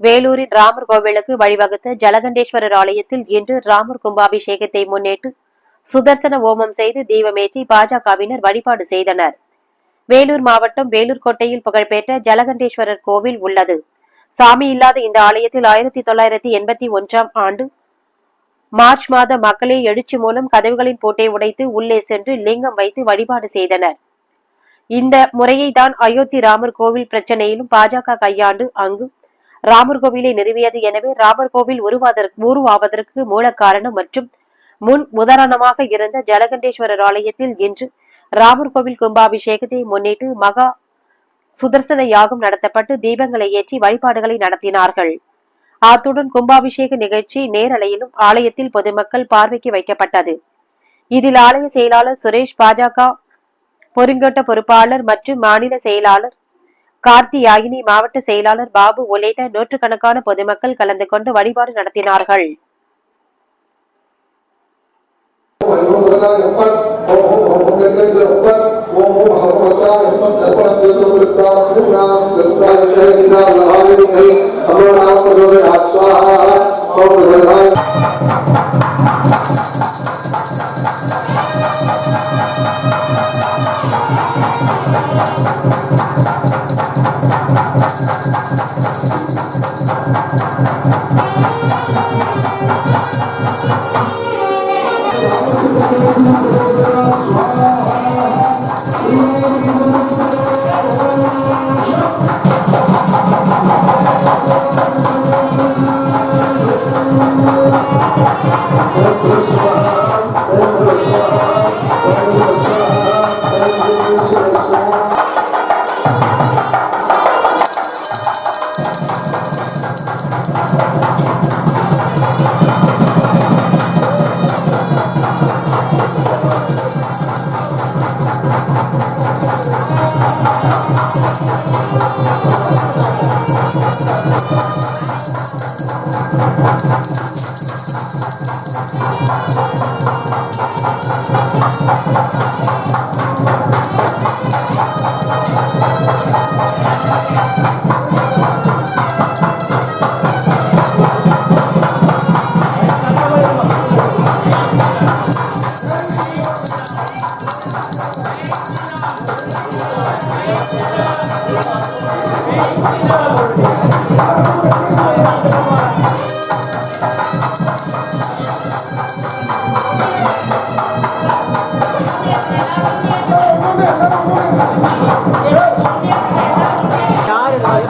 வேலூரின் ராமர் கோவிலுக்கு வழிவகுத்த ஜலகண்டேஸ்வரர் ஆலயத்தில் இன்று ராமர் கும்பாபிஷேகத்தை முன்னிட்டு சுதர்சன ஓமம் செய்து தீபமேற்றி பாஜகவினர் வழிபாடு செய்தனர். வேலூர் மாவட்டம் வேலூர் கோட்டையில் புகழ்பெற்ற ஜலகண்டேஸ்வரர் கோவில் உள்ளது. சாமி இல்லாத இந்த ஆலயத்தில் ஆயிரத்தி தொள்ளாயிரத்தி எண்பத்தி ஒன்றாம் ஆண்டு மார்ச் மாத மக்களே எழுச்சி மூலம் கதவுகளின் பூட்டை உடைத்து உள்ளே சென்று லிங்கம் வைத்து வழிபாடு செய்தனர். இந்த முறையை தான் அயோத்தி ராமர் கோவில் பிரச்சனையிலும் பாஜக கையாண்டு அங்கு ராமர் கோவிலை நிறுவியது. எனவே ராமர் கோவில் உருவாதற்கு உருவாவதற்கு மூல காரணம் மற்றும் முன் உதாரணமாக இருந்த ஜலகண்டேஸ்வரர் ஆலயத்தில் இன்று ராமர் கோவில் கும்பாபிஷேகத்தை முன்னிட்டு மகா சுதர்சன யாகம் நடத்தப்பட்டு தீபங்களை ஏற்றி வழிபாடுகளை நடத்தினார்கள். அத்துடன் கும்பாபிஷேக நிகழ்ச்சி நேரலையிலும் ஆலயத்தில் பொதுமக்கள் பார்வைக்கு வைக்கப்பட்டது. இதில் ஆலய செயலாளர் சுரேஷ் பாஜக பொருங்கோட்ட பொறுப்பாளர் மற்றும் மாநில செயலாளர் கார்த்தியாயினி மாவட்ட செயலாளர் பாபு உள்ளிட்ட நூற்றுக்கணக்கான பொதுமக்கள் கலந்து கொண்டு வழிபாடு நடத்தினார்கள். Om யாரு நான்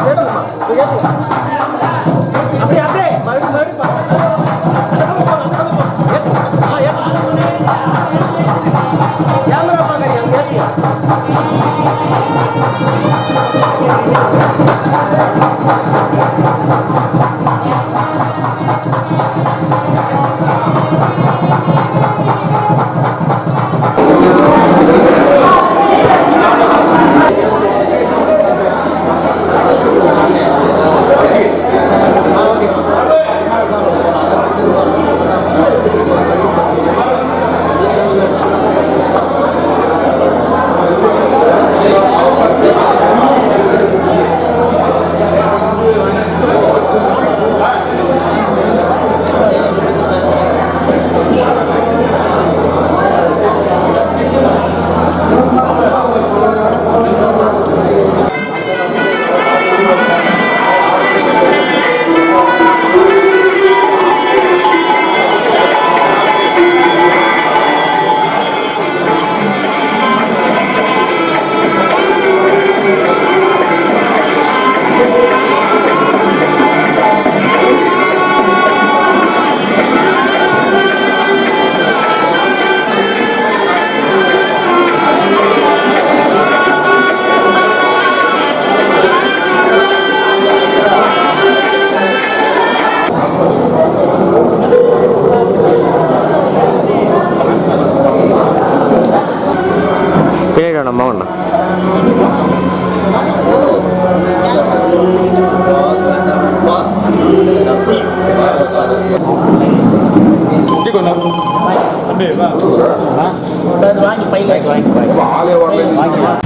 ஏத்துமா வாங்கி பையில வாங்கி வாங்கி.